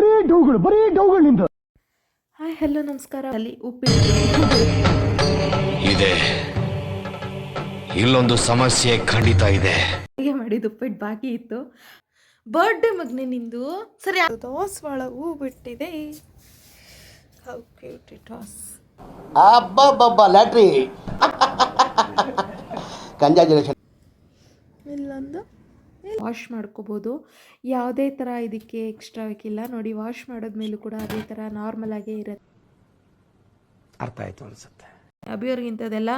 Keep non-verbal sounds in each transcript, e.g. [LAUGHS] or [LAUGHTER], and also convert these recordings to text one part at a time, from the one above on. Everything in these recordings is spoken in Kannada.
ಬರೀ ಡೌಗಳು ಬರೀ ಡೌಗಳು ನಿಂದು ಹಾಯ್ ಹಲೋ ನಮಸ್ಕಾರ. ಅಲ್ಲಿ ಉಪ್ಪಿಟ್ಟು ಇದೆ. ಇಲ್ಲೊಂದು ಸಮಸ್ಯೆ ಖಂಡಿತ ಇದೆ. ಹೇಗೆ ಮಾಡಿದ ಉಪ್ಪಿಟ್ಟು ಬಾಕಿ ಇತ್ತು. ಬರ್ಡೇ ಮಗ್ನೆ ನಿಂದು? ಸರಿ ದೋಸವಾಳ ಹೂ ಬಿಟ್ಟಿದೆ. ಹೌ ಕ್ಯೂಟ್ ಇಟ್ ವಾಸ್ ಅಬ್ಬಬ್ಬಬ್ಬ ಲ್ಯಾಟ್ರಿ. [LAUGHS] ಕಂಜಾಜುಲೇಷನ್ ಇಲ್ಲೊಂದು ವಾಶ್ ಮಾಡ್ಕೋಬೋದು. ಯಾವುದೇ ಥರ ಇದಕ್ಕೆ ಎಕ್ಸ್ಟ್ರಾ ಬೇಕಿಲ್ಲ ನೋಡಿ ವಾಶ್ ಮಾಡಿದ್ಮೇಲೂ ಕೂಡ ಅದೇ ಥರ ನಾರ್ಮಲಾಗೇ ಇರುತ್ತೆ. ಅರ್ಥ ಆಯಿತು ಅನಿಸುತ್ತೆ. ಅಭಿಯವ್ರಿಗಿಂಥದ್ದೆಲ್ಲ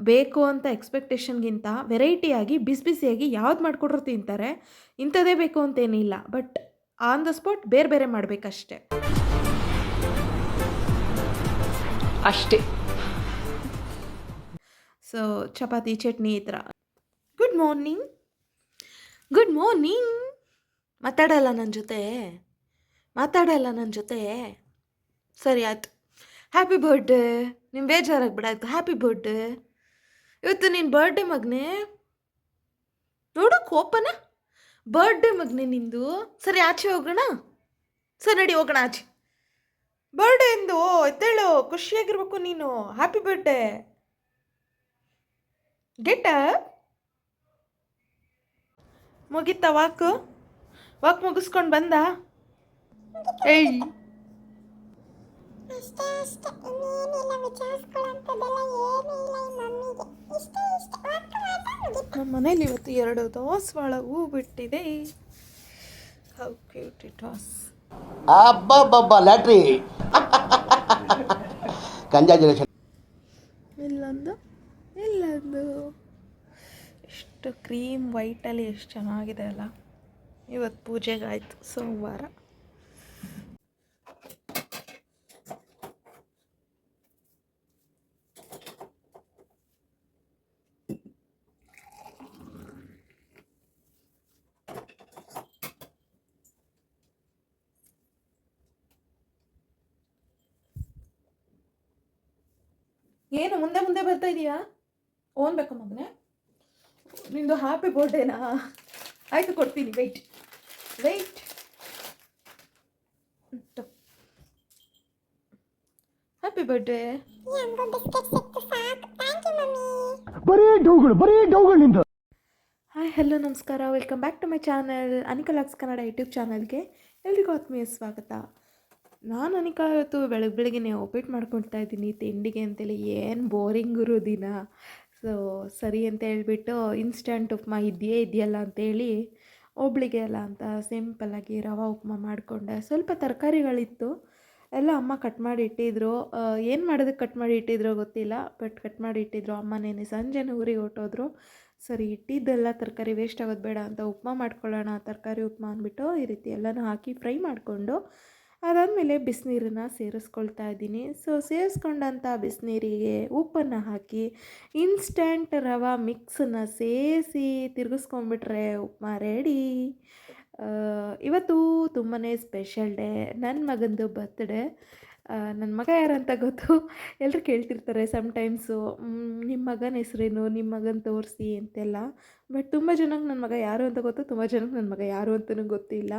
ಬೇಕು ಅಂತ ಎಕ್ಸ್ಪೆಕ್ಟೇಷನ್ಗಿಂತ ವೆರೈಟಿಯಾಗಿ ಬಿಸಿ ಬಿಸಿಯಾಗಿ ಯಾವ್ದು ಮಾಡಿಕೊಟ್ರು ತಿಂತಾರೆ. ಇಂಥದ್ದೇ ಬೇಕು ಅಂತೇನಿಲ್ಲ. ಬಟ್ ಆನ್ ದ ಸ್ಪಾಟ್ ಬೇರೆ ಬೇರೆ ಮಾಡಬೇಕಷ್ಟೆ. ಅಷ್ಟೇ. ಸೊ ಚಪಾತಿ ಚಟ್ನಿ ಈ ಥರ ಗುಡ್ ಮಾರ್ನಿಂಗ್ ಗುಡ್ ಮಾರ್ನಿಂಗ್ ಮಾತಾಡಲ್ಲ ನನ್ನ ಜೊತೆ. ಮಾತಾಡಲ್ಲ ನನ್ನ ಜೊತೆ. ಸರಿ ಆಯ್ತು. ಹ್ಯಾಪಿ ಬರ್ಡೇ ನಿಮ್ಮ ಬೇಜಾರಾಗಿ ಬಿಡಾಯ್ತು ಹ್ಯಾಪಿ ಬರ್ಡೇ ಇವತ್ತು ನಿನ್ನ ಬರ್ಡೇ ಮಗನೇ. ನೋಡು ಕೋಪನ ಬರ್ಡೇ ಮಗನೇ ನಿಂದು. ಸರಿ, ಆಚೆ ಹೋಗೋಣ? ಸರಿ, ನಡಿ, ಹೋಗೋಣ ಆಚೆ. ಬರ್ಡೇ ಎಂದು ಎದ್ದೇಳು, ಖುಷಿಯಾಗಿರ್ಬೇಕು ನೀನು. ಹ್ಯಾಪಿ ಬರ್ಡೇ ಗೆಟ್ ಮುಗೀತಾ ವಾಕು? ವಾಕ್ ಮುಗಿಸ್ಕೊಂಡು ಬಂದ? ಏಯ್. ನಮ್ಮ ಮನೇಲಿ ಇವತ್ತು ಎರಡು ದೋಸವಾಳ ಹೂ ಬಿಟ್ಟಿದೆ. ಹೌ ಕ್ಯೂಟ್ ಇಟ್ ವಾಸ್ ಅಬ್ಬಬ್ಬಬ್ಬ ಲ್ಯಾಟ್ರಿ. [LAUGHS] ಕಂಜಾಜುಲೇಷನ್ ಇಲ್ಲೊಂದು ಇಲ್ಲೊಂದು. ಎಷ್ಟು ಕ್ರೀಮ್ ವೈಟಲ್ಲಿ ಎಷ್ಟು ಚೆನ್ನಾಗಿದೆ ಅಲ್ಲ. ಇವತ್ತು ಪೂಜೆಗಾಯಿತು ಸೋಮವಾರ. ಏನು ಮುಂದೆ ಮುಂದೆ ಬರ್ತಾ ಇದೀಯಾ? ಓನ್ ಬೇಕು ಮಗನೇ? ನಿಂದು ಹ್ಯಾಪಿ ಬರ್ಡೇನಾ ಆಯಿತು ಕೊಡ್ತೀನಿ ವೆಯ್ಟ್ ವೆಯ್ಟ್ ಹ್ಯಾಪಿ ಬರ್ಡೇ ನಮಗೂ ಬಿಸ್ಕೆಟ್ ಸಿಕ್ತು ಸಾಕು. Thank you mummy. ಬರೀ ಡೌಗಳು ಬರೀ ಡೌಗಳು ನಿಂದು. ಹಾಯ್ ಹಲೋ ನಮಸ್ಕಾರ. Welcome back to my channel Anika LOX Kannada YouTube ಚಾನಲ್ಗೆ ಎಲ್ರಿಗೂ ಆತ್ಮೀಯ ಸ್ವಾಗತ. ನಾನು ಅನಿಕಾ ಇವತ್ತು ಬೆಳಗ್ಗೆ ಬೆಳಗ್ಗೆ ಉಪ್ಪಿಟ್ಟು ಮಾಡ್ಕೊಳ್ತಾ ಇದ್ದೀನಿ ತಿಂಡಿಗೆ ಅಂತೇಳಿ ಏನು ಬೋರಿಂಗ್ ಇರೋ ದಿನ. ಸೊ, ಸರಿ ಅಂತ ಹೇಳ್ಬಿಟ್ಟು ಇನ್ಸ್ಟಂಟ್ ಉಪ್ಮಾ ಇದೆಯೇ ಇದೆಯಲ್ಲ ಅಂತೇಳಿ ಒಬ್ಳಿಗೆ ಅಲ್ಲ ಅಂತ ಸಿಂಪಲ್ಲಾಗಿ ರವಾ ಉಪ್ಮಾ ಮಾಡಿಕೊಂಡೆ. ಸ್ವಲ್ಪ ತರಕಾರಿಗಳಿತ್ತು. ಎಲ್ಲ ಅಮ್ಮ ಕಟ್ ಮಾಡಿ ಇಟ್ಟಿದ್ರು. ಏನು ಮಾಡೋದಕ್ಕೆ ಕಟ್ ಮಾಡಿ ಇಟ್ಟಿದ್ರೋ ಗೊತ್ತಿಲ್ಲ ಬಟ್ ಕಟ್ ಮಾಡಿ ಇಟ್ಟಿದ್ರು. ಅಮ್ಮ ನೆನೆ ಸಂಜೆನೇ ಊರಿಗೆ ಹೊಟ್ಟೋದ್ರು ಸರಿ, ಇಟ್ಟಿದ್ದೆಲ್ಲ ತರಕಾರಿ ವೇಸ್ಟ್ ಆಗೋದು ಬೇಡ ಅಂತ ಉಪ್ಮಾ ಮಾಡ್ಕೊಳ್ಳೋಣ, ತರಕಾರಿ ಉಪ್ಮಾ ಅಂದ್ಬಿಟ್ಟು ಈ ರೀತಿ ಎಲ್ಲನೂ ಹಾಕಿ ಫ್ರೈ ಮಾಡಿಕೊಂಡು ಅದಾದಮೇಲೆ ಬಿಸಿನೀರನ್ನ ಸೇರಿಸ್ಕೊಳ್ತಾ ಇದ್ದೀನಿ. ಸೊ ಸೇರಿಸ್ಕೊಂಡಂಥ ಬಿಸಿನೀರಿಗೆ ಉಪ್ಪನ್ನು ಹಾಕಿ ಇನ್ಸ್ಟಂಟ್ ರವೆ ಮಿಕ್ಸನ್ನು ಸೇರಿಸಿ ತಿರುಗಿಸ್ಕೊಂಡ್ಬಿಟ್ರೆ ಉಪ್ಮಾ ರೆಡಿ ಇವತ್ತು ತುಂಬಾ ಸ್ಪೆಷಲ್ ಡೇ ನನ್ನ ಮಗಂದು ಬರ್ತ್ಡೇ ನನ್ನ ಮಗ ಯಾರಂತ ಗೊತ್ತು? ಎಲ್ಲರೂ ಕೇಳ್ತಿರ್ತಾರೆ ಸಮ್ಟೈಮ್ಸು ನಿಮ್ಮ ಮಗನ ಹೆಸ್ರೇನು ನಿಮ್ಮ ಮಗನ ತೋರಿಸಿ ಅಂತೆಲ್ಲ. ಬಟ್ ತುಂಬ ಜನಕ್ಕೆ ನನ್ನ ಮಗ ಯಾರು ಅಂತ ಗೊತ್ತು? ತುಂಬ ಜನಕ್ಕೆ ನನ್ನ ಮಗ ಯಾರು ಅಂತಲೂ ಗೊತ್ತಿಲ್ಲ.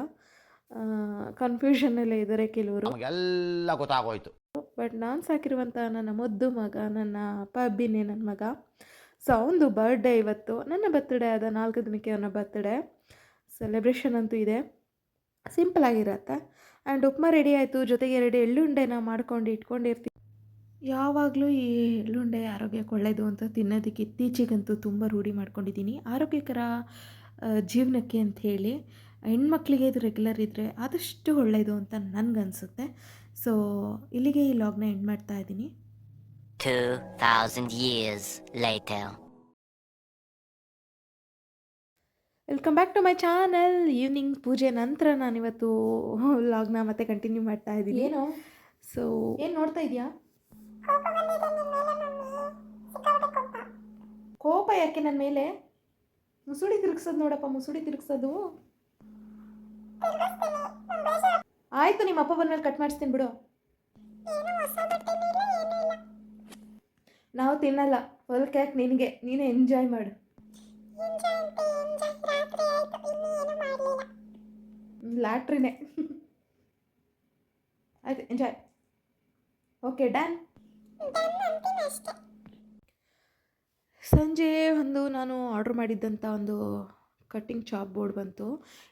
ಕನ್ಫ್ಯೂಷನಲ್ಲೇ ಇದ್ದಾರೆ ಕೆಲವರು. ಎಲ್ಲ ಗೊತ್ತಾಗೋಯ್ತು. ಬಟ್ ನಾನು ಸಾಕಿರುವಂಥ ನನ್ನ ಮುದ್ದು ಮಗ ನನ್ನ ಅಪ್ಪ ಅಬ್ಬಿನೇ ನನ್ನ ಮಗ. ಸೊ ಅವನದು ಬರ್ಡೇ ಇವತ್ತು. ನನ್ನ ಬರ್ತ್ಡೇ ಆದ ನಾಲ್ಕು ದಿನಕ್ಕೆ ಅವನ ಬರ್ತಡೇ ಸೆಲೆಬ್ರೇಷನ್ ಅಂತೂ ಇದೆ. ಸಿಂಪಲ್ ಆಗಿರತ್ತೆ. ಆ್ಯಂಡ್ ಉಪ್ಮಾ ರೆಡಿ ಆಯಿತು. ಜೊತೆಗೆ ಎರಡು ಎಳ್ಳುಂಡೆನ ಮಾಡ್ಕೊಂಡು ಇಟ್ಕೊಂಡಿರ್ತೀವಿ ಯಾವಾಗಲೂ ಈ ಎಳ್ಳುಂಡೆ ಆರೋಗ್ಯಕ್ಕೆ ಒಳ್ಳೆಯದು ಅಂತ ತಿನ್ನೋದಕ್ಕೆ ಇತ್ತೀಚೆಗಂತೂ ತುಂಬ ರೂಢಿ ಮಾಡ್ಕೊಂಡಿದ್ದೀನಿ. ಆರೋಗ್ಯಕರ ಜೀವನಕ್ಕೆ ಅಂತ ಹೇಳಿ. ಹೆಣ್ಮಕ್ಳಿಗೆ ಇದು ರೆಗ್ಯುಲರ್ ಇದ್ದರೆ ಆದಷ್ಟು ಒಳ್ಳೆಯದು ಅಂತ ನನಗನ್ಸುತ್ತೆ. ಸೊ ಇಲ್ಲಿಗೆ ಈ ಲಾಗ್ನ ಎಂಡ್ ಮಾಡ್ತಾ ಇದ್ದೀನಿ. 2,000 years later. Welcome back to my channel evening ಪೂಜೆ ನಂತರ ನಾನಿವತ್ತು ಲಾಗ್ನ ಮತ್ತೆ ಕಂಟಿನ್ಯೂ ಮಾಡ್ತಾ ಇದ್ದೀನಿ. ಏನು? ಸೊ ಏನು ನೋಡ್ತಾ ಇದೆಯಾ? ಕೋಪ ಬಂದಿದೆ ನಿಮ್ಮ ಮೇಲೆ ಮಮ್ಮಿ ಸಿಕ್ಕಾಪಟ್ಟೆ ಕೋಪ ಕೋಪ ಯಾಕೆ ನನ್ನ ಮೇಲೆ? ಮುಸುಡಿ ತಿರುಗ್ಸೋದು ನೋಡಪ್ಪ ಮುಸುಡಿ ತಿರುಗ್ಸೋದು. ಆಯಿತು, ನಿಮ್ಮ ಅಪ್ಪ ಬಂದ್ಮೇಲೆ ಕಟ್ ಮಾಡಿಸ್ತೀನಿ ಬಿಡು. ನಾವು ತಿನ್ನಲ್ಲ, ಹೊಲಕ್ಕೆ ಯಾಕೆ ನಿನಗೆ, ನೀನೇ ಎಂಜಾಯ್ ಮಾಡು. ಲ್ಯಾಟ್ರಿನೇ ಆಯಿತು ಎಂಜಾಯ್ ಓಕೆ ಡನ್ ಸಂಜೆ ಒಂದು ನಾನು ಆರ್ಡ್ರ್ ಮಾಡಿದ್ದಂಥ ಒಂದು ಕಟ್ಟಿಂಗ್ ಚಾಪ್ ಬೋರ್ಡ್ ಬಂತು.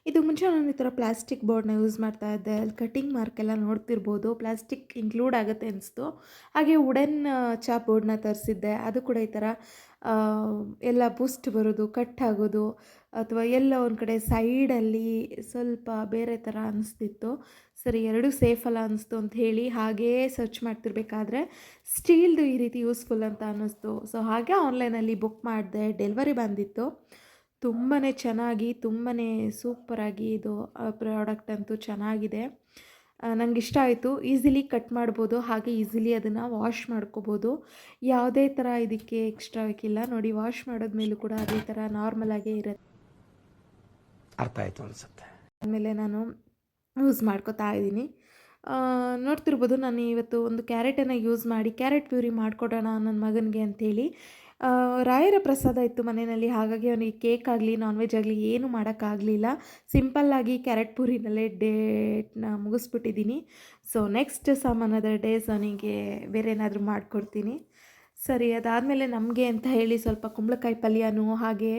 ಇದು ಮುಂಚೆ ನಾನು ಈ ಥರ ಪ್ಲಾಸ್ಟಿಕ್ ಬೋರ್ಡ್ನ ಯೂಸ್ ಮಾಡ್ತಾ ಇದ್ದೆ. ಅಲ್ಲಿ ಕಟ್ಟಿಂಗ್ ಮಾರ್ಕ್ ಎಲ್ಲ ನೋಡ್ತಿರ್ಬೋದು. ಪ್ಲಾಸ್ಟಿಕ್ ಇನ್ಕ್ಲೂಡ್ ಆಗುತ್ತೆ ಅನಿಸ್ತು. ಹಾಗೆ ವುಡನ್ ಚಾಪ್ ಬೋರ್ಡ್ನ ತರಿಸಿದ್ದೆ. ಅದು ಕೂಡ ಈ ಥರ ಎಲ್ಲ ಬೂಸ್ಟ್ ಬರೋದು ಕಟ್ ಆಗೋದು, ಅಥವಾ ಎಲ್ಲ ಒಂದು ಕಡೆ ಸೈಡಲ್ಲಿ ಸ್ವಲ್ಪ ಬೇರೆ ಥರ ಅನಿಸ್ತಿತ್ತು. ಸರಿ, ಎರಡೂ ಸೇಫ್ ಅಲ್ಲ ಅನಿಸ್ತು ಅಂತ ಹೇಳಿ ಹಾಗೇ ಸರ್ಚ್ ಮಾಡ್ತಿರ್ಬೇಕಾದ್ರೆ ಸ್ಟೀಲ್ದು ಈ ರೀತಿ ಯೂಸ್ಫುಲ್ ಅಂತ ಅನ್ನಿಸ್ತು ಸೊ ಹಾಗೆ ಆನ್ಲೈನಲ್ಲಿ ಬುಕ್ ಮಾಡಿದೆ ಡೆಲಿವರಿ ಬಂದಿತ್ತು. ತುಂಬಾ ಚೆನ್ನಾಗಿ ತುಂಬಾ ಸೂಪರಾಗಿ ಇದು ಪ್ರಾಡಕ್ಟ್ ಅಂತೂ ಚೆನ್ನಾಗಿದೆ. ನನಗೆ ಇಷ್ಟ ಆಯಿತು. ಈಸಿಲಿ ಕಟ್ ಮಾಡ್ಬೋದು ಹಾಗೆ ಈಸಿಲಿ ಅದನ್ನು ವಾಶ್ ಮಾಡ್ಕೋಬೋದು. ಯಾವುದೇ ಥರ ಇದಕ್ಕೆ ಎಕ್ಸ್ಟ್ರಾ ಹಾಕಿಲ್ಲ. ನೋಡಿ ವಾಶ್ ಮಾಡಿದ್ಮೇಲೂ ಕೂಡ ಅದೇ ಥರ ನಾರ್ಮಲಾಗೇ ಇರುತ್ತೆ. ಅರ್ಥ ಆಯಿತು ಅನ್ಸುತ್ತೆ. ಆಮೇಲೆ ನಾನು ಯೂಸ್ ಮಾಡ್ಕೋತಾ ಇದ್ದೀನಿ. ನೋಡ್ತಿರ್ಬೋದು ನಾನು ಇವತ್ತು ಒಂದು ಕ್ಯಾರೆಟನ್ನು ಯೂಸ್ ಮಾಡಿ ಕ್ಯಾರೆಟ್ ಪ್ಯೂರಿ ಮಾಡಿಕೊಡೋಣ ನನ್ನ ಮಗನಿಗೆ ಅಂಥೇಳಿ. ರಾಯರ ಪ್ರಸಾದ ಇತ್ತು ಮನೆಯಲ್ಲಿ. ಹಾಗಾಗಿ ಅವನಿಗೆ ಕೇಕ್ ಆಗಲಿ ನಾನ್ ವೆಜ್ ಆಗಲಿ ಏನು ಮಾಡೋಕ್ಕಾಗಲಿಲ್ಲ ಸಿಂಪಲ್ಲಾಗಿ ಕ್ಯಾರೆಟ್ ಪೂರಿನಲ್ಲೇ ಡೇಟ್ನ ಮುಗಿಸ್ಬಿಟ್ಟಿದ್ದೀನಿ ಸೊ ನೆಕ್ಸ್ಟ್ ಸಾಮಾನದ ಡೇಸ್ ಅವನಿಗೆ ಬೇರೆ ಏನಾದರೂ ಮಾಡಿಕೊಡ್ತೀನಿ. ಸರಿ, ಅದಾದಮೇಲೆ ನಮಗೆ ಅಂತ ಹೇಳಿ ಸ್ವಲ್ಪ ಕುಂಬಳಕಾಯಿ ಪಲ್ಯನೂ ಹಾಗೆ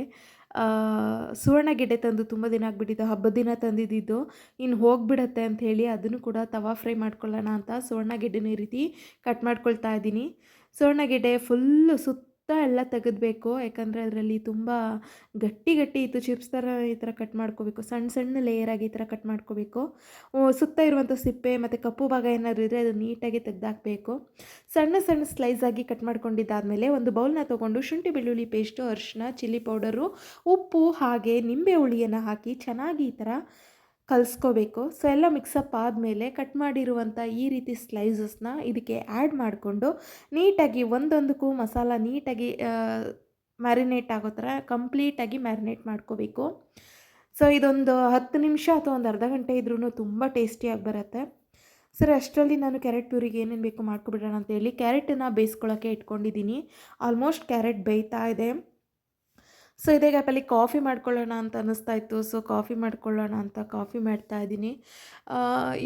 ಸುವರ್ಣಗೆಡ್ಡೆ ತಂದು ತುಂಬ ದಿನ ಆಗಿಬಿಟ್ಟಿದ್ದು ಹಬ್ಬದ ದಿನ ತಂದಿದ್ದಿದ್ದು. ಇನ್ನು ಹೋಗಿಬಿಡತ್ತೆ ಅಂತ ಹೇಳಿ ಅದನ್ನು ಕೂಡ ತವಾ ಫ್ರೈ ಮಾಡ್ಕೊಳ್ಳೋಣ ಅಂತ ಸುವರ್ಣಗೆಡ್ಡೆನೂ ಈ ರೀತಿ ಕಟ್ ಮಾಡ್ಕೊಳ್ತಾ ಇದ್ದೀನಿ. ಸುವರ್ಣಗೆಡ್ಡೆ ಫುಲ್ಲು ಸುತ್ತ ಎಲ್ಲ ತೆಗೆದ್ಬೇಕು. ಯಾಕಂದರೆ ಅದರಲ್ಲಿ ತುಂಬ ಗಟ್ಟಿ ಗಟ್ಟಿ ಇತ್ತು ಚಿಪ್ಸ್ ಥರ ಈ ಥರ ಕಟ್ ಮಾಡ್ಕೋಬೇಕು. ಸಣ್ಣ ಸಣ್ಣ ಲೇಯರಾಗಿ ಈ ಥರ ಕಟ್ ಮಾಡ್ಕೋಬೇಕು. ಸುತ್ತ ಇರುವಂಥ ಸಿಪ್ಪೆ ಮತ್ತು ಕಪ್ಪು ಭಾಗ ಏನಾದರೂ ಇದ್ದರೆ ಅದು ನೀಟಾಗಿ ತೆಗೆದಾಕಬೇಕು. ಸಣ್ಣ ಸಣ್ಣ ಸ್ಲೈಸ್ ಆಗಿ ಕಟ್ ಮಾಡ್ಕೊಂಡಿದ್ದಾದಮೇಲೆ ಒಂದು ಬೌಲ್ನ ತೊಗೊಂಡು ಶುಂಠಿ ಬೆಳ್ಳುಳ್ಳಿ ಪೇಸ್ಟು ಅರಿಶಿನ ಚಿಲ್ಲಿ ಪೌಡರು ಉಪ್ಪು ಹಾಗೆ ನಿಂಬೆ ಹುಳಿಯನ್ನು ಹಾಕಿ ಚೆನ್ನಾಗಿ ಈ ಥರ ಕಲಿಸ್ಕೋಬೇಕು. ಸೊ ಎಲ್ಲ ಮಿಕ್ಸಪ್ ಆದಮೇಲೆ ಕಟ್ ಮಾಡಿರುವಂಥ ಈ ರೀತಿ ಸ್ಲೈಸಸ್ನ ಇದಕ್ಕೆ ಆ್ಯಡ್ ಮಾಡಿಕೊಂಡು ನೀಟಾಗಿ ಒಂದೊಂದಕ್ಕೂ ಮಸಾಲ ನೀಟಾಗಿ ಮ್ಯಾರಿನೇಟ್ ಆಗೋ ಥರ ಕಂಪ್ಲೀಟಾಗಿ ಮ್ಯಾರಿನೇಟ್ ಮಾಡ್ಕೋಬೇಕು. ಸೊ ಇದೊಂದು ಹತ್ತು ನಿಮಿಷ ಅಥವಾ ಒಂದು ಅರ್ಧ ಗಂಟೆ ಇದ್ರೂ ತುಂಬ ಟೇಸ್ಟಿಯಾಗಿ ಬರುತ್ತೆ. ಸರ್ ಅಷ್ಟರಲ್ಲಿ ನಾನು ಕ್ಯಾರೆಟ್ ಪ್ಯೂರಿಗೆ ಏನೇನು ಬೇಕು ಮಾಡ್ಕೊಬಿಡೋಣ ಅಂತೇಳಿ ಕ್ಯಾರೆಟನ್ನು ಬೇಯಿಸ್ಕೊಳ್ಳೋಕ್ಕೆ ಇಟ್ಕೊಂಡಿದ್ದೀನಿ. ಆಲ್ಮೋಸ್ಟ್ ಕ್ಯಾರೆಟ್ ಬೇಯ್ತಾ ಇದೆ. ಸೊ ಇದೇ ಗ್ಯಾಪಲ್ಲಿ ಕಾಫಿ ಮಾಡ್ಕೊಳ್ಳೋಣ ಅಂತ ಅನ್ನಿಸ್ತಾ ಇತ್ತು. ಸೊ ಕಾಫಿ ಮಾಡ್ಕೊಳ್ಳೋಣ ಅಂತ ಕಾಫಿ ಮಾಡ್ತಾ ಇದ್ದೀನಿ.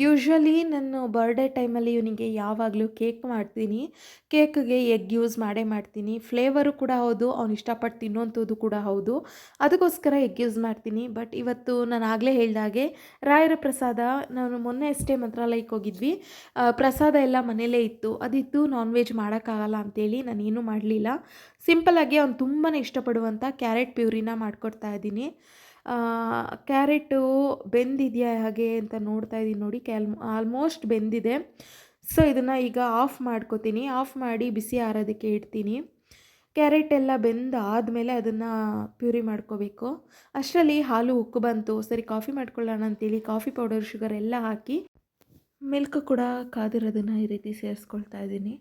ಯೂಶ್ವಲಿ ನಾನು ಬರ್ಡೇ ಟೈಮಲ್ಲಿ ಇವನಿಗೆ ಯಾವಾಗಲೂ ಕೇಕ್ ಮಾಡ್ತೀನಿ. ಕೇಕ್ಗೆ ಎಗ್ ಯೂಸ್ ಮಾಡೇ ಮಾಡ್ತೀನಿ. ಫ್ಲೇವರು ಕೂಡ ಹೌದು, ಅವ್ನು ಇಷ್ಟಪಟ್ಟು ತಿನ್ನುವಂಥದ್ದು ಕೂಡ ಹೌದು. ಅದಕ್ಕೋಸ್ಕರ ಎಗ್ ಯೂಸ್ ಮಾಡ್ತೀನಿ. ಬಟ್ ಇವತ್ತು ನಾನು ಆಗಲೇ ಹೇಳಿದಾಗೆ ರಾಯರ ಪ್ರಸಾದ, ನಾನು ಮೊನ್ನೆ ಅಷ್ಟೇ ಮಂತ್ರಾಲಯಕ್ಕೆ ಹೋಗಿದ್ವಿ ಪ್ರಸಾದ ಎಲ್ಲ ಮನೇಲೇ ಇತ್ತು. ಅದಿತ್ತು ನಾನ್ ವೆಜ್ ಮಾಡೋಕ್ಕಾಗಲ್ಲ ಅಂತೇಳಿ ನಾನೇನು ಮಾಡಲಿಲ್ಲ. ಸಿಂಪಲ್ಲಾಗಿ ಅವ್ನು ತುಂಬಾ ಇಷ್ಟಪಡುವಂಥ ಕ್ಯಾರೆಟ್ ಪ್ಯೂರಿನ ಮಾಡ್ಕೊಡ್ತಾ ಇದ್ದೀನಿ. ಕ್ಯಾರೆಟು ಬೆಂದಿದೆಯಾ ಹಾಗೆ ಅಂತ ನೋಡ್ತಾ ಇದ್ದೀನಿ ನೋಡಿ ಕ್ಯಾಲ್ ಆಲ್ಮೋಸ್ಟ್ ಬೆಂದಿದೆ. ಸೊ ಇದನ್ನು ಈಗ ಆಫ್ ಮಾಡ್ಕೋತೀನಿ. ಆಫ್ ಮಾಡಿ ಬಿಸಿ ಆರೋದಕ್ಕೆ ಇಡ್ತೀನಿ. ಕ್ಯಾರೆಟ್ ಎಲ್ಲ ಬೆಂದ ಆದಮೇಲೆ ಅದನ್ನು ಪ್ಯೂರಿ ಮಾಡ್ಕೋಬೇಕು. ಅಷ್ಟರಲ್ಲಿ ಹಾಲು ಉಕ್ಕು ಬಂತು. ಸರಿ ಕಾಫಿ ಮಾಡ್ಕೊಳ್ಳೋಣ ಅಂತೇಳಿ ಕಾಫಿ ಪೌಡರ್ ಶುಗರ್ ಎಲ್ಲ ಹಾಕಿ ಮಿಲ್ಕ್ ಕೂಡ ಕಾದಿರೋದನ್ನು ಈ ರೀತಿ ಸೇರಿಸ್ಕೊಳ್ತಾ ಇದ್ದೀನಿ.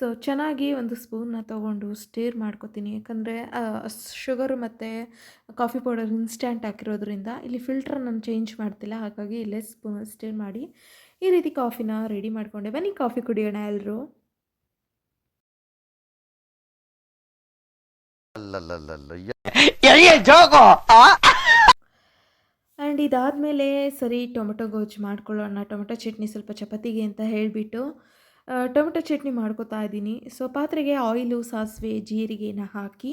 ಸೊ ಚೆನ್ನಾಗಿ ಒಂದು ಸ್ಪೂನ್ನ ತೊಗೊಂಡು ಸ್ಟೀರ್ ಮಾಡ್ಕೊತೀನಿ. ಯಾಕಂದರೆ ಶುಗರು ಮತ್ತು ಕಾಫಿ ಪೌಡರ್ ಇನ್ಸ್ಟ್ಯಾಂಟ್ ಹಾಕಿರೋದ್ರಿಂದ ಇಲ್ಲಿ ಫಿಲ್ಟರ್ ನಾನು ಚೇಂಜ್ ಮಾಡ್ತಿಲ್ಲ. ಹಾಗಾಗಿ ಇಲ್ಲೇ ಸ್ಪೂನ್ ಸ್ಟೀರ್ ಮಾಡಿ ಈ ರೀತಿ ಕಾಫಿನ ರೆಡಿ ಮಾಡಿಕೊಂಡೆ. ಬನ್ನಿ ಕಾಫಿ ಕುಡಿಯೋಣ ಎಲ್ಲರೂ ಆ್ಯಂಡ್ ಇದಾದಮೇಲೆ ಸರಿ ಟೊಮೆಟೊ ಗೊಜ್ಜು ಮಾಡ್ಕೊಳ್ಳೋಣ. ಟೊಮೆಟೊ ಚಟ್ನಿ ಸ್ವಲ್ಪ ಚಪಾತಿಗೆ ಅಂತ ಹೇಳಿಬಿಟ್ಟು ಟೊಮೆಟೊ ಚಟ್ನಿ ಮಾಡ್ಕೋತಾ ಇದ್ದೀನಿ. ಸೊ ಪಾತ್ರೆಗೆ ಆಯಿಲು ಸಾಸಿವೆ, ಜೀರಿಗೆನ ಹಾಕಿ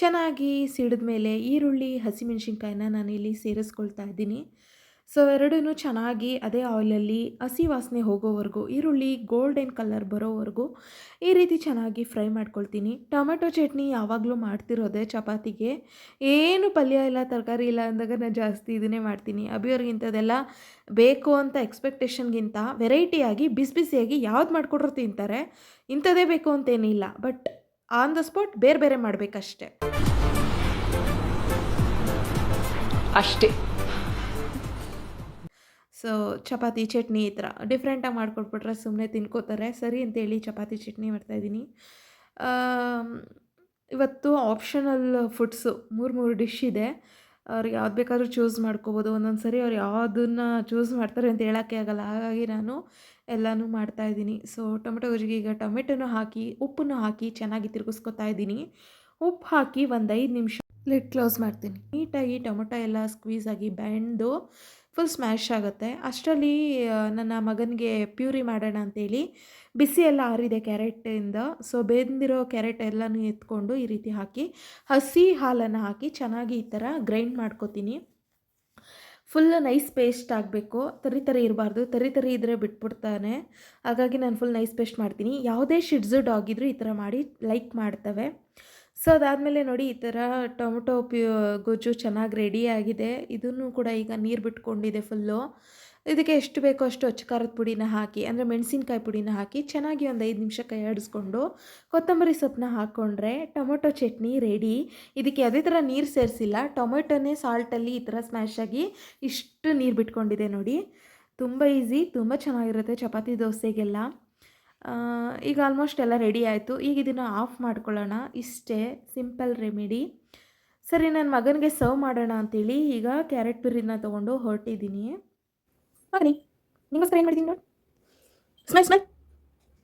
ಚೆನ್ನಾಗಿ ಸಿಡಿದ ಮೇಲೆ ಈರುಳ್ಳಿ, ಹಸಿಮೆಣ್ಸಿನ್ಕಾಯಿನ ನಾನು ಇಲ್ಲಿ ಸೇರಿಸ್ಕೊಳ್ತಾ ಇದ್ದೀನಿ. ಸೊ ಎರಡೂ ಚೆನ್ನಾಗಿ ಅದೇ ಆಯಿಲಲ್ಲಿ ಹಸಿ ವಾಸನೆ ಹೋಗೋವರೆಗೂ, ಈರುಳ್ಳಿ ಗೋಲ್ಡನ್ ಕಲರ್ ಬರೋವರೆಗೂ ಈ ರೀತಿ ಚೆನ್ನಾಗಿ ಫ್ರೈ ಮಾಡ್ಕೊಳ್ತೀನಿ. ಟೊಮೆಟೊ ಚಟ್ನಿ ಯಾವಾಗಲೂ ಮಾಡ್ತಿರೋದೆ ಚಪಾತಿಗೆ. ಏನು ಪಲ್ಯ ಇಲ್ಲ, ತರಕಾರಿ ಇಲ್ಲ ಅಂದಾಗ ನಾನು ಜಾಸ್ತಿ ಇದನ್ನೇ ಮಾಡ್ತೀನಿ. ಅಭಿಯವ್ರಿಗಿಂಥದ್ದೆಲ್ಲ ಬೇಕು ಅಂತ ಎಕ್ಸ್ಪೆಕ್ಟೇಷನ್ಗಿಂತ ವೆರೈಟಿಯಾಗಿ, ಬಿಸಿ ಬಿಸಿಯಾಗಿ ಯಾವ್ದು ಮಾಡಿಕೊಟ್ರು ತಿಂತಾರೆ. ಇಂಥದ್ದೇ ಬೇಕು ಅಂತೇನಿಲ್ಲ, ಬಟ್ ಆನ್ ದ ಸ್ಪಾಟ್ ಬೇರೆ ಬೇರೆ ಮಾಡಬೇಕಷ್ಟೆ. ಅಷ್ಟೇ. ಸೊ ಚಪಾತಿ ಚಟ್ನಿ ಈ ಥರ ಡಿಫ್ರೆಂಟಾಗಿ ಮಾಡಿಕೊಟ್ಬಿಟ್ರೆ ಸುಮ್ಮನೆ ತಿನ್ಕೋತಾರೆ. ಸರಿ ಅಂತೇಳಿ ಚಪಾತಿ ಚಟ್ನಿ ಮಾಡ್ತಾಯಿದ್ದೀನಿ ಇವತ್ತು ಆಪ್ಷನಲ್ ಫುಡ್ಸು ಮೂರು ಮೂರು ಡಿಶ್ ಇದೆ. ಅವ್ರಿಗೆ ಯಾವ್ದು ಬೇಕಾದರೂ ಚೂಸ್ ಮಾಡ್ಕೋಬೋದು. ಒಂದೊಂದು ಸರಿ ಅವ್ರು ಯಾವುದನ್ನು ಚೂಸ್ ಮಾಡ್ತಾರೆ ಅಂತ ಹೇಳೋಕ್ಕೆ ಆಗಲ್ಲ. ಹಾಗಾಗಿ ನಾನು ಎಲ್ಲನೂ ಮಾಡ್ತಾಯಿದ್ದೀನಿ ಸೊ ಟೊಮೆಟೊ ಗೊಜ್ಜಿಗೆ ಈಗ ಟೊಮೆಟೊನೂ ಹಾಕಿ ಉಪ್ಪನ್ನು ಹಾಕಿ ಚೆನ್ನಾಗಿ ತಿರುಗಿಸ್ಕೊತಾ ಇದ್ದೀನಿ. ಉಪ್ಪು ಹಾಕಿ ಒಂದು ಐದು ನಿಮಿಷ ಲಿಡ್ ಕ್ಲೋಸ್ ಮಾಡ್ತೀನಿ. ನೀಟಾಗಿ ಟೊಮೊಟೊ ಎಲ್ಲ ಸ್ಕ್ವೀಸ್ ಆಗಿ ಬೆಂದು ಫುಲ್ ಸ್ಮ್ಯಾಶ್ ಆಗುತ್ತೆ. ಅಷ್ಟರಲ್ಲಿ ನನ್ನ ಮಗನಿಗೆ ಪ್ಯೂರಿ ಮಾಡೋಣ ಅಂತೇಳಿ ಬಿಸಿ ಎಲ್ಲ ಆರಿದೆ ಕ್ಯಾರೆಟಿಂದ. ಸೊ, ಬೆಂದಿರೋ ಕ್ಯಾರೆಟ್ ಎಲ್ಲನೂ ಎತ್ಕೊಂಡು ಈ ರೀತಿ ಹಾಕಿ, ಹಸಿ ಹಾಲನ್ನು ಹಾಕಿ ಚೆನ್ನಾಗಿ ಈ ಥರ ಗ್ರೈಂಡ್ ಮಾಡ್ಕೊತೀನಿ. ಫುಲ್ ನೈಸ್ ಪೇಸ್ಟ್ ಆಗಬೇಕು. ತರಿ ತರಿ ಇರಬಾರ್ದು. ತರಿ ತರಿ ಇದ್ದರೆ ಬಿಟ್ಬಿಡ್ತಾನೆ. ಹಾಗಾಗಿ ನಾನು ಫುಲ್ ನೈಸ್ ಪೇಸ್ಟ್ ಮಾಡ್ತೀನಿ. ಯಾವುದೇ ಶಿಡ್ಸು ಡಾಗ್ ಇದ್ದರೂ ಈ ಥರ ಮಾಡಿ ಲೈಕ್ ಮಾಡ್ತವೆ. ಸೊ ಅದಾದಮೇಲೆ ನೋಡಿ ಈ ಥರ ಟೊಮೊಟೊ ಪ್ಯೂ ಗೊಜ್ಜು ಚೆನ್ನಾಗಿ ರೆಡಿ ಆಗಿದೆ. ಇದನ್ನು ಕೂಡ ಈಗ ನೀರು ಬಿಟ್ಕೊಂಡಿದೆ ಫುಲ್ಲು. ಇದಕ್ಕೆ ಎಷ್ಟು ಬೇಕೋ ಅಷ್ಟು ಅಚ್ಚ ಖಾರದ ಪುಡಿನ ಹಾಕಿ, ಅಂದರೆ ಮೆಣಸಿನ್ಕಾಯಿ ಪುಡಿನ ಹಾಕಿ ಚೆನ್ನಾಗಿ ಒಂದು ಐದು ನಿಮಿಷ ಕೈ ಆಡಿಸ್ಕೊಂಡು ಕೊತ್ತಂಬರಿ ಸೊಪ್ಪನ್ನ ಹಾಕ್ಕೊಂಡ್ರೆ ಟೊಮೊಟೊ ಚಟ್ನಿ ರೆಡಿ. ಇದಕ್ಕೆ ಯಾವುದೇ ಥರ ನೀರು ಸೇರಿಸಿಲ್ಲ, ಟೊಮೆಟೊನೇ ಸಾಲ್ಟಲ್ಲಿ ಈ ಥರ ಸ್ಮ್ಯಾಶ್ ಆಗಿ ಇಷ್ಟು ನೀರು ಬಿಟ್ಕೊಂಡಿದೆ ನೋಡಿ. ತುಂಬ ಈಸಿ ತುಂಬ ಚೆನ್ನಾಗಿರುತ್ತೆ ಚಪಾತಿ ದೋಸೆಗೆಲ್ಲ. ಈಗ ಆಲ್ಮೋಸ್ಟ್ ಎಲ್ಲ ರೆಡಿ ಆಯಿತು. ಈಗ ಇದನ್ನು ಆಫ್ ಮಾಡ್ಕೊಳ್ಳೋಣ. ಇಷ್ಟೇ ಸಿಂಪಲ್ ರೆಮಿಡಿ ಸರಿ ನನ್ನ ಮಗನಿಗೆ ಸರ್ವ್ ಮಾಡೋಣ ಅಂತೇಳಿ ಈಗ ಕ್ಯಾರೆಟ್ ಪುರಿನ ತೊಗೊಂಡು ಹೊರಟಿದ್ದೀನಿ. ಮಗನಿ ನಿಮಗೋಸ್ಕರ ಏನು ಮಾಡಿದ್ದೀನಿ ನೋಡಿ. ಸ್ಮೈಲ್ ಸ್ಮೈಲ್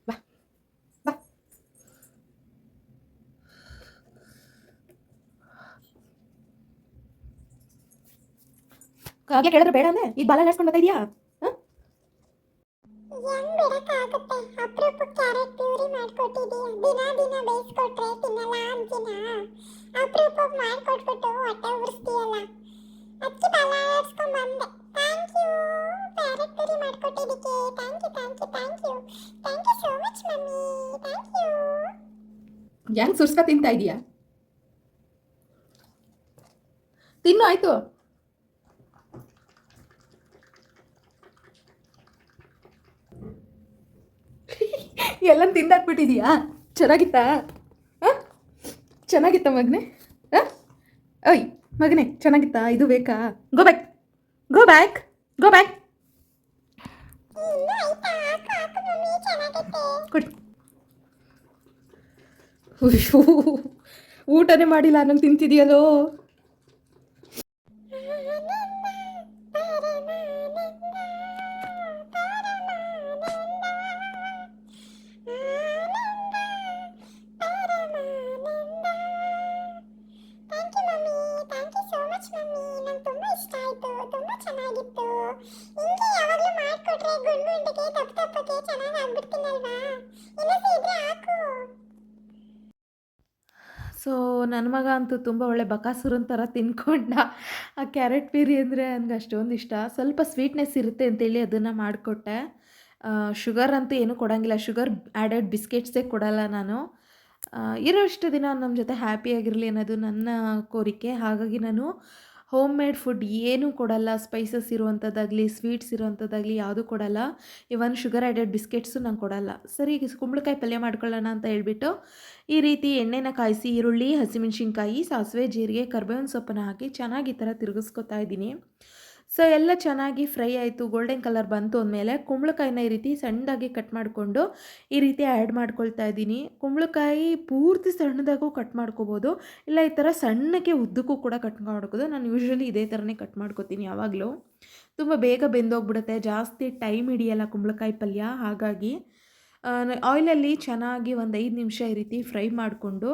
ಬಾ ಬಾ. ಹಾಗೆ ಕೇಳಿದ್ರೆ ಬೇಡ ಅಂದೆ ಈಗ ಬಾಲ ಹಾಸ್ಕೊಂಡು ಬರ್ತಾ ಇದೆಯಾ? ಹೆಂಗ್ ಬಿಡಕ್ಕಾಗುತ್ತೆ? ಅಪರೂಪ ಕ್ಯಾರೆಟ್ ಪ್ಯೂರಿ ದಿನ ದಿನ ಬೇಯಿಸ್ಕೊಟ್ರೆ ತಿನ್ನಲ್ಲ ಅಂತೀನ? ಅಪರೂಪ ಮಾಡ್ಕೊಟ್ಬಿಟ್ಟು ಹೊಟ್ಟೆ ಉರಿಸ್ತೀಯಲ್ಲ? ಅದಕ್ಕೆ ಬಲ ಆಡ್ಸ್ಕೊಂಡ್ ಬಂದೆ. Thank you carrot ಮಾಡ್ಕೊಟ್ಟಿದ್ದಕ್ಕೆ. Thank you thank you thank you thank you so much mummy. Thank you ಸುರ್ಸ್ಕ ತಿಂತಾ ಇದೀಯಾ? ತಿನ್ನು, ಆಯ್ತು. ಎಲ್ಲ ತಿಂದಾಕ್ಬಿಟ್ಟಿದೀಯಾ? ಚೆನ್ನಾಗಿತ್ತಾ? ಹಾಂ? ಚೆನ್ನಾಗಿತ್ತ ಮಗನೆ? ಹಾಂ? ಓಯ್, ಮಗನೆ, ಚೆನ್ನಾಗಿತ್ತಾ? ಇದು ಬೇಕಾ? Go back go back go back ಕೊಡಿ. ಊಟನೇ ಮಾಡಿಲ್ಲ, ನಂಗೆ ತಿಂತಿದೆಯಲ್ಲೋ? ಗುಂಡು ತಪ್ಪು ತಪ್ಪಕ್ಕೆ ಚೆನ್ನಾಗಿ ಆಗ್ಬಿಡ್ತೀನಲ್ವಾ ಇನ್ನೂ ಇದ್ರೆ ಹಾಕು. ಸೊ ನನ್ನ ಮಗ ಅಂತೂ ತುಂಬ ಒಳ್ಳೆ ಬಕಾಸುರನ್ ಥರ ತಿನ್ಕೊಂಡ. ಆ ಕ್ಯಾರೆಟ್ ಪೀರಿ ಅಂದರೆ ನನಗೆ ಅಷ್ಟೊಂದು ಇಷ್ಟ. ಸ್ವಲ್ಪ ಸ್ವೀಟ್ನೆಸ್ ಇರುತ್ತೆ ಅಂತೇಳಿ ಅದನ್ನು ಮಾಡಿಕೊಟ್ಟೆ. ಶುಗರ್ ಅಂತೂ ಏನೂ ಕೊಡೋಂಗಿಲ್ಲ. ಶುಗರ್ ಆ್ಯಡೆಡ್ ಬಿಸ್ಕೆಟ್ಸೇ ಕೊಡಲ್ಲ ನಾನು. ಇರೋ ಇರೋಷ್ಟು ದಿನ ನಮ್ಮ ಜೊತೆ ಹ್ಯಾಪಿಯಾಗಿರಲಿ ಅನ್ನೋದು ನನ್ನ ಕೋರಿಕೆ. ಹಾಗಾಗಿ ನಾನು ಹೋಮ್ ಮೇಡ್ ಫುಡ್ ಏನೂ ಕೊಡಲ್ಲ ಸ್ಪೈಸಸ್ ಇರುವಂಥದ್ದಾಗಲಿ ಸ್ವೀಟ್ಸ್ ಇರುವಂಥದ್ದಾಗಲಿ ಯಾವುದೂ ಕೊಡಲ್ಲ. ಇವನ್ ಶುಗರ್ ಆ್ಯಡೆಡ್ ಬಿಸ್ಕೆಟ್ಸು ನಾನು ಕೊಡಲ್ಲ. ಸರಿ ಕುಂಬಳಕಾಯಿ ಪಲ್ಯ ಮಾಡ್ಕೊಳ್ಳೋಣ ಅಂತ ಹೇಳ್ಬಿಟ್ಟು, ಈ ರೀತಿ ಎಣ್ಣೆನ ಕಾಯಿಸಿ, ಈರುಳ್ಳಿ, ಹಸಿಮೆಣ್ಸಿನ್ಕಾಯಿ, ಸಾಸಿವೆ, ಜೀರಿಗೆ, ಕರ್ಬೇವಿನ ಸೊಪ್ಪನ್ನು ಹಾಕಿ ಚೆನ್ನಾಗಿ ಈ ಥರ ತಿರುಗಿಸ್ಕೊತಾ ಇದ್ದೀನಿ. ಸೊ ಎಲ್ಲ ಚೆನ್ನಾಗಿ ಫ್ರೈ ಆಯಿತು ಗೋಲ್ಡನ್ ಕಲರ್ ಬಂತು ಅಂದಮೇಲೆ ಕುಂಬಳಕಾಯಿನ ಈ ರೀತಿ ಸಣ್ಣದಾಗಿ ಕಟ್ ಮಾಡಿಕೊಂಡು ಈ ರೀತಿ ಆ್ಯಡ್ ಮಾಡ್ಕೊಳ್ತಾ ಇದ್ದೀನಿ. ಕುಂಬಳಕಾಯಿ ಪೂರ್ತಿ ಸಣ್ಣದಾಗೂ ಕಟ್ ಮಾಡ್ಕೋಬೋದು, ಇಲ್ಲ ಈ ಥರ ಸಣ್ಣಕ್ಕೆ ಉದ್ದಕ್ಕೂ ಕೂಡ ಕಟ್ ಮಾಡ್ಕೋದು ನಾನು ಯೂಶ್ವಲಿ ಇದೇ ಥರನೇ ಕಟ್ ಮಾಡ್ಕೋತೀನಿ ಯಾವಾಗಲೂ. ತುಂಬ ಬೇಗ ಬೆಂದೋಗ್ಬಿಡುತ್ತೆ, ಜಾಸ್ತಿ ಟೈಮ್ ಹಿಡಿಯಲ್ಲ ಕುಂಬಳಕಾಯಿ ಪಲ್ಯ, ಹಾಗಾಗಿ ಆಯಿಲಲ್ಲಿ ಚೆನ್ನಾಗಿ ಒಂದು ಐದು ನಿಮಿಷ ಈ ರೀತಿ ಫ್ರೈ ಮಾಡಿಕೊಂಡು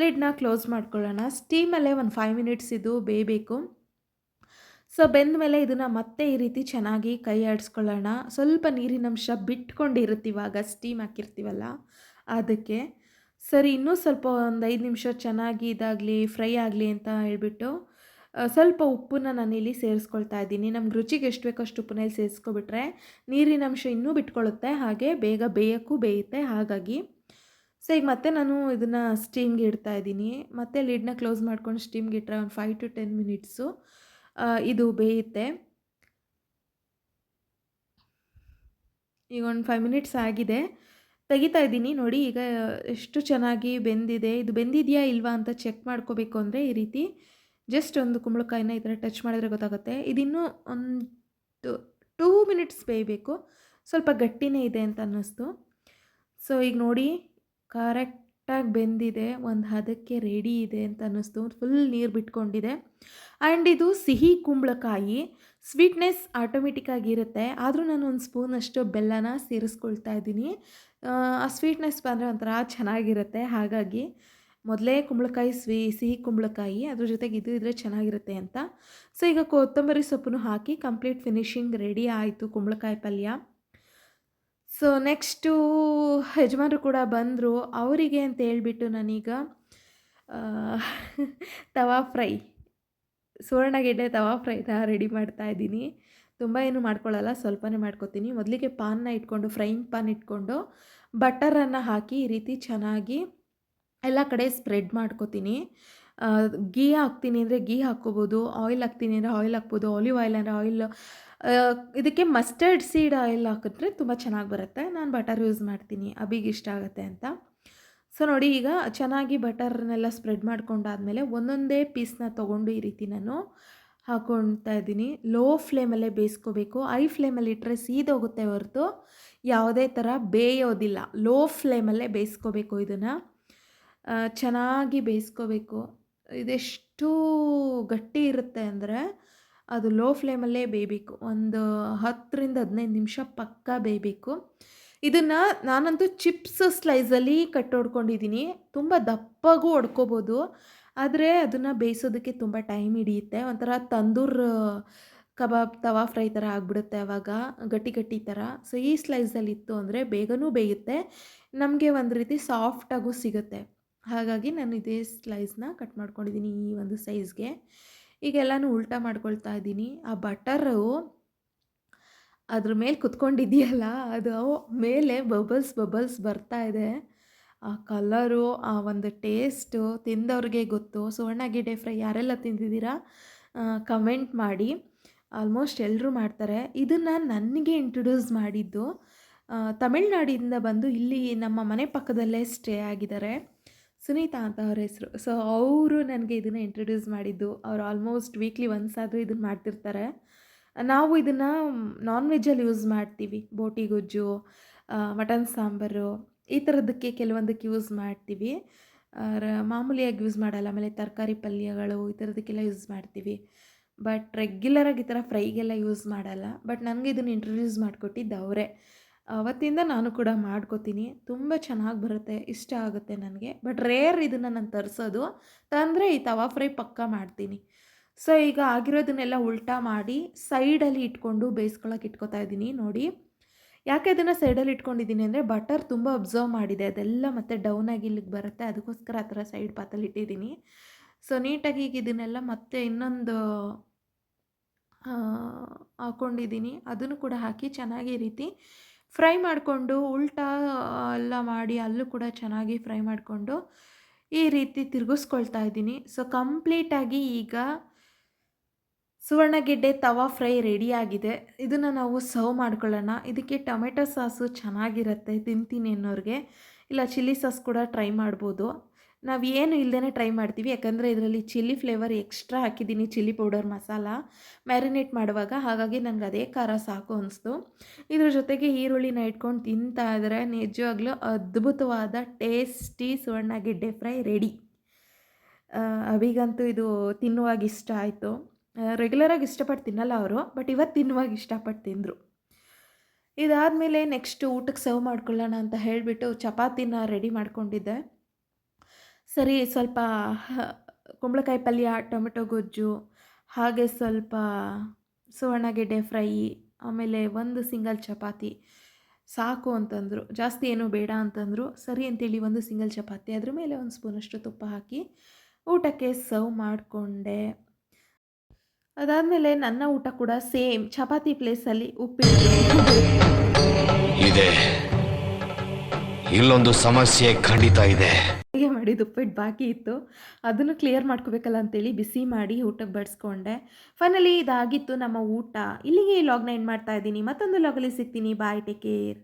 ಲಿಡ್ನ ಕ್ಲೋಸ್ ಮಾಡ್ಕೊಳ್ಳೋಣ. ಸ್ಟೀಮಲ್ಲೇ ಒಂದು ಫೈವ್ ಮಿನಿಟ್ಸ್ ಇದು ಬೇಯಬೇಕು. ಸೊ ಬೆಂದ ಮೇಲೆ ಇದನ್ನು ಮತ್ತೆ ಈ ರೀತಿ ಚೆನ್ನಾಗಿ ಕೈ ಆಡಿಸ್ಕೊಳ್ಳೋಣ. ಸ್ವಲ್ಪ ನೀರಿನಂಶ ಬಿಟ್ಕೊಂಡಿರುತ್ತೆ ಇವಾಗ ಸ್ಟೀಮ್ ಹಾಕಿರ್ತೀವಲ್ಲ, ಅದಕ್ಕೆ. ಸರಿ, ಇನ್ನೂ ಸ್ವಲ್ಪ ಒಂದು ಐದು ನಿಮಿಷ ಚೆನ್ನಾಗಿ ಇದಾಗಲಿ ಫ್ರೈ ಆಗಲಿ ಅಂತ ಹೇಳಿಬಿಟ್ಟು ಸ್ವಲ್ಪ ಉಪ್ಪನ್ನ ನಾನಿಲ್ಲಿ ಸೇರಿಸ್ಕೊಳ್ತಾ ಇದ್ದೀನಿ. ನಮ್ಗೆ ರುಚಿಗೆ ಎಷ್ಟು ಬೇಕೋ ಅಷ್ಟು ಉಪ್ಪನ್ನಲ್ಲಿ ಸೇರಿಸ್ಕೊಬಿಟ್ರೆ ನೀರಿನಂಶ ಇನ್ನೂ ಬಿಟ್ಕೊಳ್ಳುತ್ತೆ ಹಾಗೆ ಬೇಗ ಬೇಯೋಕ್ಕೂ ಬೇಯುತ್ತೆ, ಹಾಗಾಗಿ. ಸೊ, ಈಗ ಮತ್ತೆ ನಾನು ಇದನ್ನು ಸ್ಟೀಮ್ಗೆ ಇಡ್ತಾ ಇದ್ದೀನಿ. ಮತ್ತೆ ಲಿಡ್ನ ಕ್ಲೋಸ್ ಮಾಡ್ಕೊಂಡು ಸ್ಟೀಮ್ಗೆ ಇಟ್ಟರೆ ಒಂದು ಫೈವ್ ಟು ಟೆನ್ ಮಿನಿಟ್ಸು ಇದು ಬೇಯುತ್ತೆ. ಈಗ ಒಂದು ಫೈವ್ ಮಿನಿಟ್ಸ್ ಆಗಿದೆ. ತೆಗಿತಾ ಇದ್ದೀನಿ. ನೋಡಿ, ಈಗ ಎಷ್ಟು ಚೆನ್ನಾಗಿ ಬೆಂದಿದೆ. ಇದು ಬೆಂದಿದೆಯಾ ಇಲ್ವಾ ಅಂತ ಚೆಕ್ ಮಾಡ್ಕೋಬೇಕು ಅಂದರೆ ಈ ರೀತಿ ಜಸ್ಟ್ ಒಂದು ಕುಂಬಳಕಾಯಿನ ಈ ಥರ ಟಚ್ ಮಾಡಿದ್ರೆ ಗೊತ್ತಾಗುತ್ತೆ. ಇದಿನ್ನೂ ಒಂದು ಟೂ ಮಿನಿಟ್ಸ್ ಬೇಯಬೇಕು. ಸ್ವಲ್ಪ ಗಟ್ಟಿನೇ ಇದೆ ಅಂತ ಅನ್ನಿಸ್ತು. ಸೊ ಈಗ ನೋಡಿ ಕರೆಕ್ಟಾಗಿ ಬೆಂದಿದೆ, ಒಂದು ಹದಕ್ಕೆ ರೆಡಿ ಇದೆ ಅಂತ ಅನ್ನಿಸ್ತು. ಫುಲ್ ನೀರು ಬಿಟ್ಕೊಂಡಿದೆ. ಆ್ಯಂಡ್ ಇದು ಸಿಹಿ ಕುಂಬಳಕಾಯಿ. ಸ್ವೀಟ್ನೆಸ್ ಆಟೋಮೆಟಿಕ್ಕಾಗಿ ಇರುತ್ತೆ. ಆದರೂ ನಾನು ಒಂದು ಸ್ಪೂನಷ್ಟು ಬೆಲ್ಲನ ಸೇರಿಸ್ಕೊಳ್ತಾ ಇದ್ದೀನಿ. ಆ ಸ್ವೀಟ್ನೆಸ್ ಬಂದರೆ ಒಂಥರ ಚೆನ್ನಾಗಿರುತ್ತೆ. ಹಾಗಾಗಿ ಮೊದಲೇ ಕುಂಬಳಕಾಯಿ, ಸ್ವೀ, ಸಿಹಿ ಕುಂಬಳಕಾಯಿ, ಅದ್ರ ಜೊತೆಗೆ ಇದು ಇದ್ರೆ ಚೆನ್ನಾಗಿರುತ್ತೆ ಅಂತ. ಸೊ ಈಗ ಕೊತ್ತಂಬರಿ ಸೊಪ್ಪನ್ನು ಹಾಕಿ ಕಂಪ್ಲೀಟ್ ಫಿನಿಶಿಂಗ್ ರೆಡಿ ಆಯಿತು ಕುಂಬಳಕಾಯಿ ಪಲ್ಯ. ಸೊ ನೆಕ್ಸ್ಟು ಯಜಮಾನರು ಕೂಡ ಬಂದರು. ಅವರಿಗೆ ಅಂತ ಹೇಳ್ಬಿಟ್ಟು ನಾನೀಗ ತವಾ ಫ್ರೈ ಸುವರ್ಣಗೆಡ್ಡೆ ತವಾ ಫ್ರೈನ ರೆಡಿ ಮಾಡ್ತಾ ಇದ್ದೀನಿ. ತುಂಬ ಏನು ಮಾಡ್ಕೊಳ್ಳಲ್ಲ, ಸ್ವಲ್ಪನೇ ಮಾಡ್ಕೊತೀನಿ. ಮೊದಲಿಗೆ ಪಾನ್ನ ಇಟ್ಕೊಂಡು ಫ್ರೈಯಿಂಗ್ ಪಾನ್ ಇಟ್ಕೊಂಡು, ಬಟರನ್ನು ಹಾಕಿ ಈ ರೀತಿ ಚೆನ್ನಾಗಿ ಎಲ್ಲ ಕಡೆ ಸ್ಪ್ರೆಡ್ ಮಾಡ್ಕೊತೀನಿ. ಗೀ ಹಾಕ್ತೀನಿ ಅಂದರೆ ಘೀ ಹಾಕ್ಕೋಬೋದು ಆಯಿಲ್ ಹಾಕ್ತೀನಿ ಅಂದರೆ ಆಯಿಲ್ ಹಾಕ್ಬೋದು ಆಲಿವ್ ಆಯಿಲ್ ಅಂದರೆ ಆಯಿಲ್ ಇದಕ್ಕೆ ಮಸ್ಟರ್ಡ್ ಸೀಡ್ ಆಯಿಲ್ ಹಾಕಿದ್ರೆ ತುಂಬ ಚೆನ್ನಾಗಿ ಬರುತ್ತೆ. ನಾನು ಬಟರ್ ಯೂಸ್ ಮಾಡ್ತೀನಿ. ಅಬಿಗೆ ಇಷ್ಟ ಆಗುತ್ತೆ ಅಂತ. ಸೊ ನೋಡಿ ಈಗ ಚೆನ್ನಾಗಿ ಬಟರ್ನೆಲ್ಲ ಸ್ಪ್ರೆಡ್ ಮಾಡ್ಕೊಂಡಾದ್ಮೇಲೆ ಒಂದೊಂದೇ ಪೀಸ್ನ ತೊಗೊಂಡು ಈ ರೀತಿ ನಾನು ಹಾಕೊಳ್ತಾ ಇದ್ದೀನಿ. ಲೋ ಫ್ಲೇಮಲ್ಲೇ ಬೇಯಿಸ್ಕೋಬೇಕು. ಐ ಫ್ಲೇಮಲ್ಲಿ ಇಟ್ಟರೆ ಸೀದೋಗುತ್ತೆ ಹೊರತು. ಯಾವುದೇ ಥರ ಬೇಯೋದಿಲ್ಲ. ಲೋ ಫ್ಲೇಮಲ್ಲೇ ಬೇಯಿಸ್ಕೋಬೇಕು ಇದನ್ನು. ಚೆನ್ನಾಗಿ ಬೇಯಿಸ್ಕೋಬೇಕು. ಇದೆಷ್ಟು ಗಟ್ಟಿ ಇರುತ್ತೆ ಅಂದರೆ ಅದು ಲೋ ಫ್ಲೇಮಲ್ಲೇ ಬೇಯಬೇಕು. ಒಂದು ಹತ್ತರಿಂದ ಹದಿನೈದು ನಿಮಿಷ ಪಕ್ಕ ಬೇಯಬೇಕು. ಇದನ್ನು ನಾನಂತೂ ಚಿಪ್ಸ್ ಸ್ಲೈಸಲ್ಲಿ ಕಟ್ ಹೊಡ್ಕೊಂಡಿದ್ದೀನಿ ತುಂಬ ದಪ್ಪಗೂ ಹೊಡ್ಕೋಬೋದು. ಆದರೆ ಅದನ್ನು ಬೇಯಿಸೋದಕ್ಕೆ ತುಂಬ ಟೈಮ್ ಹಿಡಿಯುತ್ತೆ. ಒಂಥರ ತಂದೂರ್, ಕಬಾಬ್, ತವಾ ಫ್ರೈ ಥರ ಆಗಿಬಿಡುತ್ತೆ ಆವಾಗ ಗಟ್ಟಿ ಗಟ್ಟಿ ಥರ. ಸೊ, ಈ ಸ್ಲೈಸಲ್ಲಿ ಇತ್ತು ಅಂದರೆ ಬೇಗನೂ ಬೇಯುತ್ತೆ. ನಮಗೆ ಒಂದು ರೀತಿ ಸಾಫ್ಟಾಗೂ ಸಿಗುತ್ತೆ. ಹಾಗಾಗಿ ನಾನು ಇದೇ ಸ್ಲೈಸ್ನ ಕಟ್ ಮಾಡ್ಕೊಂಡಿದ್ದೀನಿ ಈ ಒಂದು ಸೈಜ್ಗೆ. ಈಗ ಎಲ್ಲನೂ ಉಲ್ಟಾ ಮಾಡ್ಕೊಳ್ತಾ ಇದ್ದೀನಿ. ಆ ಬಟರು ಅದ್ರ ಮೇಲೆ ಕುತ್ಕೊಂಡಿದೆಯಲ್ಲ ಅದು ಮೇಲೆ ಬಬಲ್ಸ್ ಬಬಲ್ಸ್ ಬರ್ತಾ ಇದೆ. ಆ ಕಲರು ಆ ಒಂದು ಟೇಸ್ಟು ತಿಂದವ್ರಿಗೆ ಗೊತ್ತು. ಸುವರ್ಣಗೆಡ್ಡೆ ಫ್ರೈ ಯಾರೆಲ್ಲ ತಿಂದಿದ್ದೀರಾ ಕಮೆಂಟ್ ಮಾಡಿ. ಆಲ್ಮೋಸ್ಟ್ ಎಲ್ಲರೂ ಮಾಡ್ತಾರೆ. ಇದನ್ನು ನನಗೆ ಇಂಟ್ರೊಡ್ಯೂಸ್ ಮಾಡಿದ್ದು ತಮಿಳ್ನಾಡಿಂದ ಬಂದು ಇಲ್ಲಿ ನಮ್ಮ ಮನೆ ಪಕ್ಕದಲ್ಲೇ ಸ್ಟೇ ಆಗಿದ್ದಾರೆ. ಸುನೀತಾ ಅಂತ ಅವ್ರ ಹೆಸರು. ಸೊ ಅವರು ನನಗೆ ಇದನ್ನು ಇಂಟ್ರೊಡ್ಯೂಸ್ ಮಾಡಿದ್ದು. ಅವ್ರು ಆಲ್ಮೋಸ್ಟ್ ವೀಕ್ಲಿ ಒನ್ಸ್ ಆದರೂ ಇದನ್ನು ಮಾಡ್ತಿರ್ತಾರೆ. ನಾವು ಇದನ್ನು ನಾನ್ ವೆಜ್ಜಲ್ಲಿ ಯೂಸ್ ಮಾಡ್ತೀವಿ. ಬೋಟಿ ಗೊಜ್ಜು ಮಟನ್ ಸಾಂಬಾರು ಈ ಥರದಕ್ಕೆ ಕೆಲವೊಂದಕ್ಕೆ ಯೂಸ್ ಮಾಡ್ತೀವಿ. ಮಾಮೂಲಿಯಾಗಿ ಯೂಸ್ ಮಾಡಲ್ಲ. ಆಮೇಲೆ ತರಕಾರಿ ಪಲ್ಯಗಳು ಈ ಥರದಕ್ಕೆಲ್ಲ ಯೂಸ್ ಮಾಡ್ತೀವಿ. ಬಟ್ ರೆಗ್ಯುಲರಾಗಿ ಈ ಥರ ಫ್ರೈಗೆಲ್ಲ ಯೂಸ್ ಮಾಡಲ್ಲ. ಬಟ್ ನನಗೆ ಇದನ್ನು ಇಂಟ್ರೊಡ್ಯೂಸ್ ಮಾಡಿಕೊಟ್ಟಿದ್ದು ಅವರೇ. ಅವತ್ತಿಂದ ನಾನು ಕೂಡ ಮಾಡ್ಕೋತೀನಿ. ತುಂಬ ಚೆನ್ನಾಗಿ ಬರುತ್ತೆ, ಇಷ್ಟ ಆಗುತ್ತೆ ನನಗೆ. ಬಟ್ ರೇರ್ ಇದನ್ನು ನಾನು ತರಿಸೋದು, ತಂದರೆ ಈ ತವಾ ಫ್ರೈ ಪಕ್ಕ ಮಾಡ್ತೀನಿ. ಸೊ ಈಗ ಆಗಿರೋದನ್ನೆಲ್ಲ ಉಲ್ಟಾ ಮಾಡಿ ಸೈಡಲ್ಲಿ ಇಟ್ಕೊಂಡು ಬೇಯಿಸ್ಕೊಳಕ್ಕೆ ಇಟ್ಕೊತಾ ಇದ್ದೀನಿ, ನೋಡಿ. ಯಾಕೆ ಅದನ್ನು ಸೈಡಲ್ಲಿ ಇಟ್ಕೊಂಡಿದ್ದೀನಿ ಅಂದರೆ ಬಟರ್ ತುಂಬ ಅಬ್ಸರ್ವ್ ಮಾಡಿದೆ. ಅದೆಲ್ಲ ಮತ್ತೆ ಡೌನ್ ಆಗಿ ಇಲ್ಲಿಗೆ ಬರುತ್ತೆ. ಅದಕ್ಕೋಸ್ಕರ ಆ ಥರ ಸೈಡ್ ಪಾತಲ್ಲಿ ಇಟ್ಟಿದ್ದೀನಿ. ಸೊ ನೀಟಾಗಿ ಈಗ ಇದನ್ನೆಲ್ಲ ಮತ್ತೆ ಇನ್ನೊಂದು ಹಾಕ್ಕೊಂಡಿದ್ದೀನಿ ಅದನ್ನು ಕೂಡ ಹಾಕಿ ಚೆನ್ನಾಗಿ ರೀತಿ ಫ್ರೈ ಮಾಡಿಕೊಂಡು ಉಲ್ಟಾ ಎಲ್ಲ ಮಾಡಿ ಅಲ್ಲೂ ಕೂಡ ಚೆನ್ನಾಗಿ ಫ್ರೈ ಮಾಡಿಕೊಂಡು ಈ ರೀತಿ ತಿರುಗಿಸ್ಕೊಳ್ತಾ ಇದ್ದೀನಿ. ಸೊ ಕಂಪ್ಲೀಟಾಗಿ ಈಗ ಸುವರ್ಣಗೆಡ್ಡೆ ತವಾ ಫ್ರೈ ರೆಡಿಯಾಗಿದೆ ಇದನ್ನು ನಾವು ಸರ್ವ್ ಮಾಡ್ಕೊಳ್ಳೋಣ. ಇದಕ್ಕೆ ಟೊಮೆಟೊ ಸಾಸು ಚೆನ್ನಾಗಿರುತ್ತೆ ತಿಂತೀನಿ ಅನ್ನೋರಿಗೆ. ಇಲ್ಲ, ಚಿಲ್ಲಿ ಸಾಸ್ ಕೂಡ ಟ್ರೈ ಮಾಡ್ಬೋದು. ನಾವು ಏನು ಇಲ್ಲದೇ ಟ್ರೈ ಮಾಡ್ತೀವಿ. ಯಾಕಂದರೆ ಇದರಲ್ಲಿ ಚಿಲ್ಲಿ ಫ್ಲೇವರ್ ಎಕ್ಸ್ಟ್ರಾ ಹಾಕಿದ್ದೀನಿ ಚಿಲ್ಲಿ ಪೌಡರ್ ಮಸಾಲ ಮ್ಯಾರಿನೇಟ್ ಮಾಡುವಾಗ. ಹಾಗಾಗಿ ನನಗೆ ಅದೇ ಖಾರ ಸಾಕು ಅನಿಸ್ತು. ಇದ್ರ ಜೊತೆಗೆ ಈರುಳ್ಳಿನ ಇಟ್ಕೊಂಡು ತಿಂತಾ ಇದ್ರೆ ನಿಜವಾಗ್ಲೂ ಅದ್ಭುತವಾದ ಟೇಸ್ಟಿ ಸುವರ್ಣಗೆಡ್ಡೆ ಫ್ರೈ ರೆಡಿ ಅವಿಗಂತೂ ಇದು ತಿನ್ನುವಾಗ ಇಷ್ಟ ಆಯಿತು. ರೆಗ್ಯುಲರಾಗಿ ಇಷ್ಟಪಟ್ಟು ತಿನ್ನಲ್ಲ ಅವರು ಬಟ್ ಇವತ್ತು ತಿನ್ನುವಾಗ ಇಷ್ಟಪಟ್ಟು ತಿಂದರು. ಇದಾದಮೇಲೆ ನೆಕ್ಸ್ಟ್ ಊಟಕ್ಕೆ ಸರ್ವ್ ಮಾಡ್ಕೊಳ್ಳೋಣ ಅಂತ ಹೇಳಿಬಿಟ್ಟು ಚಪಾತಿನ ರೆಡಿ ಮಾಡ್ಕೊಂಡಿದ್ದೆ. ಸರಿ ಸ್ವಲ್ಪ ಕುಂಬಳಕಾಯಿ ಪಲ್ಯ, ಟೊಮೆಟೊ ಗೊಜ್ಜು, ಹಾಗೆ ಸ್ವಲ್ಪ ಸುವರ್ಣಗೆಡ್ಡೆ ಫ್ರೈ, ಆಮೇಲೆ ಒಂದು ಸಿಂಗಲ್ ಚಪಾತಿ. ಸಾಕು ಅಂತಂದರು. ಜಾಸ್ತಿ ಏನೂ ಬೇಡ ಅಂತಂದರು. ಸರಿ ಅಂತೇಳಿ ಒಂದು ಸಿಂಗಲ್ ಚಪಾತಿ. ಅದ್ರ ಮೇಲೆ ಒಂದು ಸ್ಪೂನಷ್ಟು ತುಪ್ಪ ಹಾಕಿ ಊಟಕ್ಕೆ ಸರ್ವ್ ಮಾಡಿಕೊಂಡೆ. ಅದಾದಮೇಲೆ ನನ್ನ ಊಟ ಕೂಡ ಸೇಮ್. ಚಪಾತಿ ಪ್ಲೇಸಲ್ಲಿ ಉಪ್ಪಿಟ್ಟು. ಇಲ್ಲೊಂದು ಸಮಸ್ಯೆ ಖಂಡಿತ ಇದೆ. ಅಡುಗೆ ಮಾಡಿದ ಉಪ್ಪಿಟ್ಟು ಬಾಕಿ ಇತ್ತು. ಅದನ್ನು ಕ್ಲಿಯರ್ ಮಾಡ್ಕೋಬೇಕಲ್ಲ ಅಂತೇಳಿ ಬಿಸಿ ಮಾಡಿ ಊಟಕ್ಕೆ ಬಡಿಸ್ಕೊಂಡೆ. ಫೈನಲಿ ಇದಾಗಿತ್ತು ನಮ್ಮ ಊಟ. ಇಲ್ಲಿಗೆ ಈ ಲಾಗ್ನ ಎಂಡ್ ಮಾಡ್ತಾ ಇದ್ದೀನಿ. ಮತ್ತೊಂದು ಲಾಗಲ್ಲಿ ಸಿಗ್ತೀನಿ. Bye take care